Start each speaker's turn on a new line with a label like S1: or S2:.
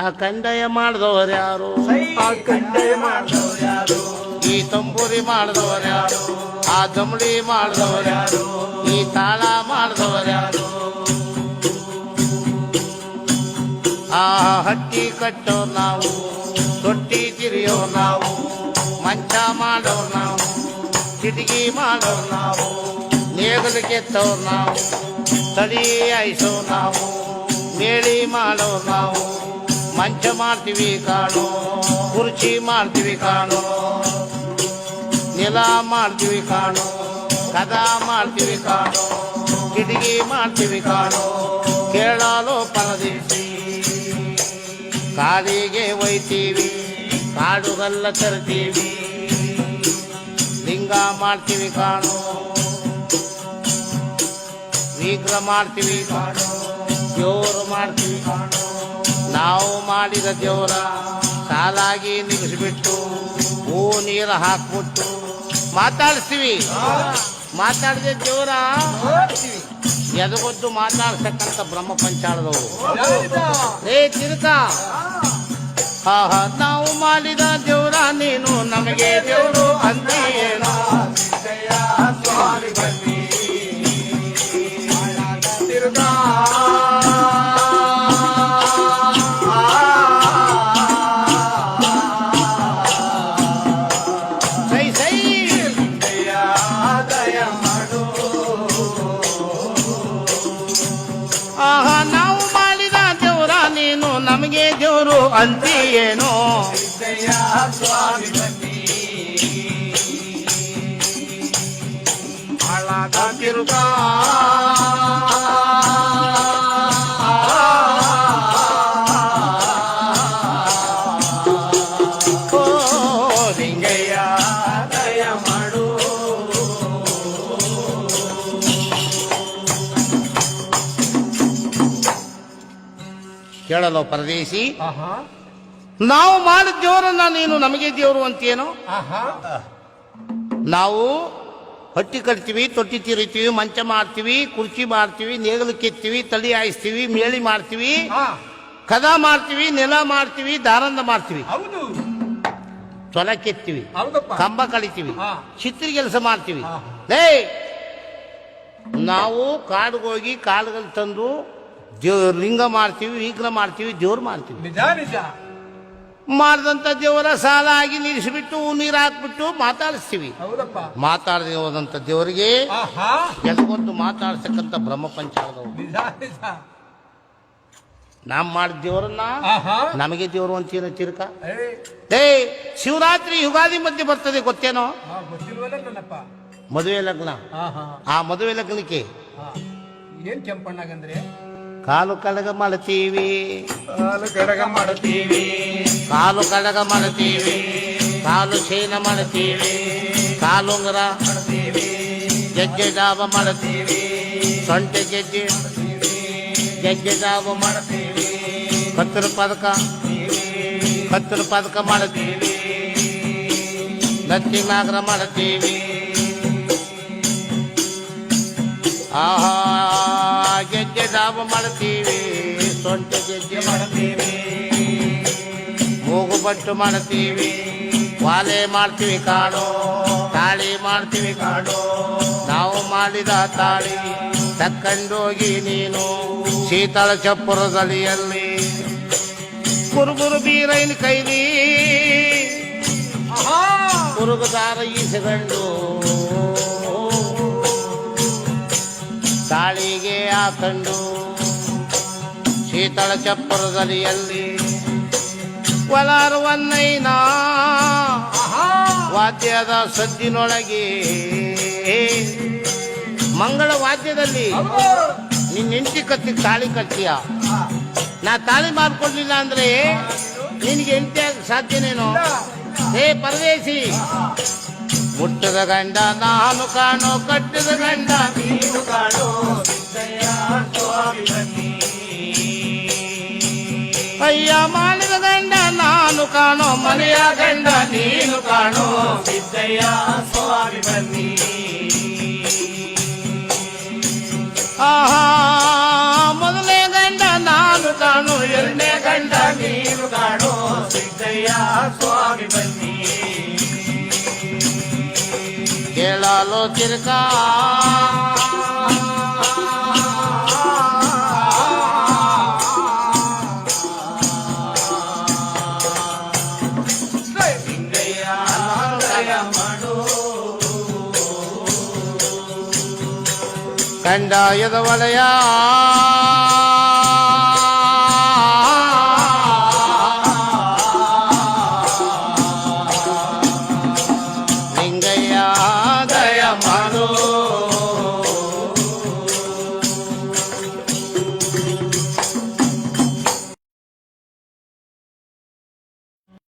S1: ಆ ಕಂದಾಯ ಮಾಡಿದವರು ಯಾರು?
S2: ಆ ಕಂಡೆ ಮಾಡಿದವ್ರು ಯಾರು?
S1: ಈ ತಂಬೂರಿ ಮಾಡಿದವರು ಯಾರು? ಆ ದಮಡಿ ಮಾಡಿದವರು ಯಾರು? ಈ ತಾಳ ಮಾಡಿದವರು ಯಾರು? ಆ ಹಟ್ಟಿ ಕಟ್ಟೋ ನಾವು ತೊಟ್ಟಿ ತಿರಿಯೋ ನಾವು ಮಂಚ ಮಾಡೋ ನಾವು ಕಿಟಕಿ ಮಾಡೋ ನಾವು ನೇಗಲು ಕೆತ್ತೋ ನಾವು ತಡಿ ಆಯಿಸೋ ನಾವು ಮೇಳಿ ಮಾಡೋ ನಾವು. ಮಂಚ ಮಾಡ್ತೀವಿ ಕಾಣೋ, ಕುರ್ಚಿ ಮಾಡ್ತೀವಿ ಕಾಣೋ, ನೆಲ ಮಾಡ್ತೀವಿ ಕಾಣೋ ಕದ ಮಾಡ್ತೀವಿ ಕಾಣೋ, ಕಿಟಕಿ ಮಾಡ್ತೀವಿ ಕಾಣೋ ಕೇಳಲು ಪರದೇಶಿ ಕಾಲಿಗೆ ಒಯ್ತೀವಿ, ಕಾಡುಗಲ್ಲ ತರ್ತೀವಿ. ಲಿಂಗ ಮಾಡ್ತೀವಿ ಕಾಣೋ ವಿಗ್ರಹ ಮಾಡ್ತೀವಿ ಕಾಣೋ, ಜೋರು ಮಾಡ್ತೀವಿ ಕಾಣೋ. ನಾವು ಮಾಡಿದ ದೇವರ ಸಾಲಾಗಿ ನಿಲ್ಲಿಸ್ಬಿಟ್ಟು ಹೂ ನೀರು ಹಾಕ್ಬಿಟ್ಟು ಮಾತಾಡಿಸ್ತೀವಿ ಮಾತಾಡಿದ ದೇವರ. ಎದಗೊದ್ದು ಮಾತಾಡ್ಸಕ್ಕಂತ ಬ್ರಹ್ಮ ಪಂಚಾಳದವರು? ಏ ಹಾ ನಾವು ಮಾಡಿದ ದೇವರ ನೀನು ನಮಗೆ ದೇವರು ಅಂತ ಏನೋ
S2: ಸಿದ್ದಯ್ಯ ಸ್ವಾಮಿ ಬನ್ನಿ
S1: ಆಹಾ ನಾವು ಮಾಡಿದ ದೇವರ ನೀನು ನಮಗೆ ದೇವರು
S2: ಅಂತೀಯೇನು
S1: ಹಾಳಾದ ತಿರುಗ. ಕೇಳಲು ಪರದೇಶಿ? ನಾವು ಮಾಡಿದ ದೇವರನ್ನ ನೀನು ನಮಗೆ ದೇವರು ಅಂತೇನು ನಾವು ಹಟ್ಟಿ ಕಟ್ತೀವಿ ತೊಟ್ಟಿ ತಿರಿತೀವಿ ಮಂಚ ಮಾಡ್ತೀವಿ ಕುರ್ಚಿ ಮಾಡ್ತೀವಿ ನೇಗಲು ಕೆತ್ತೀವಿ ತಲೆ ಹಾಯಿಸ್ತೀವಿ ಮೇಳಿ ಮಾಡ್ತೀವಿ ಕದ ಮಾಡ್ತೀವಿ ನೆಲ ಮಾಡ್ತೀವಿ ದಾರಂದ ಮಾಡ್ತೀವಿ ತೊಲ ಕೆತ್ತೀವಿ ಕಂಬ ಕಳಿತೀವಿ. ಚಿತ್ರ ಕೆಲಸ ಮಾಡ್ತೀವಿ. ಲೇ ನಾವು ಕಾಡಿಗೋಗಿ ಕಾಡುಗಳು ತಂದು ದೇವ್ ಲಿಂಗ ಮಾಡ್ತೀವಿ ವಿಗ್ರಹ ಮಾಡ್ತೀವಿ ದೇವ್ರು ಮಾಡ್ತೀವಿ.
S2: ನಿಜ ನಿಜ.
S1: ಮಾಡಿದಂಥ ದೇವರ ಸಾಲ ಆಗಿ ನಿಲ್ಲಿಸಿಬಿಟ್ಟು ನೀರು ಹಾಕ್ಬಿಟ್ಟು ಮಾತಾಡಿಸ್ತೀವಿ.
S2: ಹೌದಪ್ಪ.
S1: ಮಾತಾಡದೆ ಹೋದಂಥ ದೇವರಿಗೆ
S2: ಆಹಾ.
S1: ಎದಗೊಂದು ಮಾತಾಡ್ತಕ್ಕಂಥ ಬ್ರಹ್ಮ ಪಂಚಾಲದವು
S2: ನಿಜ ನಿಜ.
S1: ನಾವು ಮಾಡಿದ ದೇವರನ್ನ
S2: ಆಹಾ.
S1: ನಮಗೆ ದೇವರು ಅಂತೀನ ತಿರುಕ?
S2: ಏ.
S1: ಶಿವರಾತ್ರಿ ಯುಗಾದಿ ಮಧ್ಯೆ ಬರ್ತದೆ ಗೊತ್ತೇನೋ?
S2: ಹಾ ಗೊತ್ತಿಲ್ವಲ್ಲ ನನ್ನಪ್ಪ
S1: ಮದುವೆ ಲಗ್ನ.
S2: ಆಹಾ.
S1: ಆ ಮದುವೆ ಲಗ್ನಕ್ಕೆ
S2: ಹಾ ಏನ್ ಕೆಂಪಣ್ಣಗಂದ್ರೆ?
S1: ಕಾಲು ಕಡಗ ಮಾಡ್ತೀವಿ
S2: ಹಾಲು ಗಡಗ ಮಾಡುತ್ತೀವಿ
S1: ಕಾಲು ಕಡಗ ಮಾಡ್ತೀವಿ ಕಾಲು ಶೇನ ಮಾಡ್ತೀವಿ ಕಾಲುಂಗರ
S2: ಮಾಡ್ತೀವಿ
S1: ಗೆಜ್ಜೆ ಡಾಬ ಮಾಡ್ತೀವಿ ಸೊಂಟೆ ಗೆಜ್ಜೆ ಗೆಜ್ಜೆ ಡಾಬ ಮಾಡ್ತೀವಿ ಕತ್ತರ ಪದಕ ಕತ್ತರ ಪದಕ ಮಾಡ್ತೀವಿ ನತ್ತಿ ನಾಗರ ಮಾಡ್ತೀವಿ ಆಹಾ ಡಾಬ ಮಾಡ್ತೀವಿ, ಸೊಂಟೆ ಗೆಜ್ಜೆ
S2: ಮಾಡ್ತೀವಿ.
S1: ಮೂಗುಬಟ್ಟು ಮಾಡ್ತೀವಿ, ವಾಲೆ ಮಾಡ್ತೀವಿ ಕಾಡು ತಾಳಿ ಮಾಡ್ತೀವಿ ಕಾಡು ನಾವು ಮಾಡಿದ ತಾಳಿ, ತಕ್ಕಂಡೋಗಿ ನೀನು ಶೀತಳ ಚಪ್ಪುರದಲ್ಲಿಯಲ್ಲಿ. ಕುರುಗುರು ಬೀರೈನ ಕೈಲಿ ಕುರುಗುದಾರ ಈಸಗಂಡು ತಾಳಿಗೆ ಹಾಕಂಡು ಶೀತಳ ಚಪ್ಪರದಲ್ಲಿಯಲ್ಲಿ ಒಲಾರುವನ್ನೈನ ವಾದ್ಯದ ಸದ್ದಿನೊಳಗೆ ಮಂಗಳ ವಾದ್ಯದಲ್ಲಿ ನಿನ್ನ ಹೆಂಡತಿ ಕತ್ತಿ ತಾಳಿ ಕಟ್ಟಿಯ ನಾ ತಾಳಿ ಮಾಡ್ಕೊಡ್ಲಿಲ್ಲ ಅಂದ್ರೆ ನಿನಗೆ ಹೆಂಡತಿ ಸಾಧ್ಯನೇನೋ? ಹೇ ಪರದೇಶಿ ಮುಟ್ಟದ ಗಂಡ ನಾನು ಕಾಣೋ ಕಟ್ಟಿದ ಗಂಡ
S2: ನೀನು ಕಾಣೋ ಸಿದ್ದಯ್ಯ ಸ್ವಾಮಿ ಬನ್ನಿ
S1: ಅಯ್ಯ ಮಾಡಿದ ಗಂಡ ನಾನು ಕಾಣೋ ಮನೆಯ ಗಂಡ ನೀನು ಕಾಣೋ
S2: ಸಿದ್ದಯ್ಯ ಸ್ವಾಮಿ ಬನ್ನಿ
S1: ಆಹಾ ಮೊದಲೇ ಗಂಡ ನಾನು ಕಾಣೋ ನಾನು ಎರಡನೇ ಗಂಡ
S2: ನೀನು ಕಾಣೋ ಸಿದ್ದಯ್ಯ ಸ್ವಾಮಿ ಬನ್ನಿ
S1: ಕೇಳಲು ತಿರ್ಕ
S2: ಸಿದ್ದಯ್ಯ ದಯ ಮಾಡು
S1: ಕಂಡಾಯದ ವಲಯ